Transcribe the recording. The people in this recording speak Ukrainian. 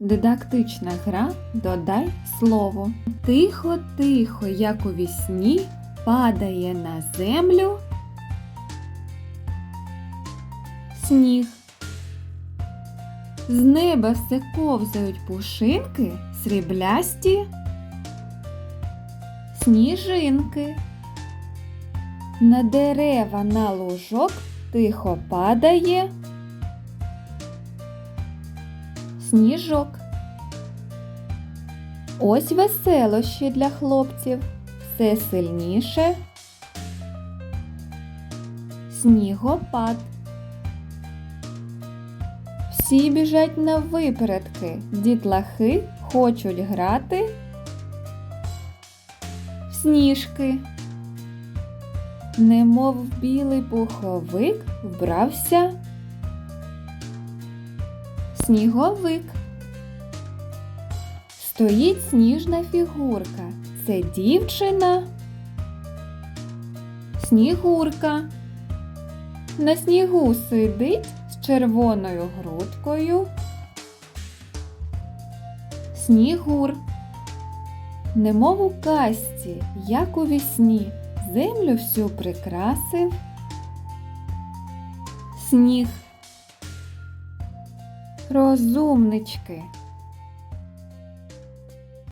Дидактична гра Додай слово. Тихо, тихо, як у вісні, падає на землю сніг. З неба все ковзають пушинки, сріблясті сніжинки. На дерева на лужок тихо падає сніжок. Ось веселощі для хлопців. Все сильніше. Снігопад. Всі біжать на випередки. Дітлахи хочуть грати в сніжки. Немов білий пуховик вбрався сніговик. Стоїть сніжна фігурка. Це дівчина. Снігурка. На снігу сидить з червоною грудкою. Снігур. Немов у казці, як у вісні, землю всю прикрасив. Сніг. Розумнички,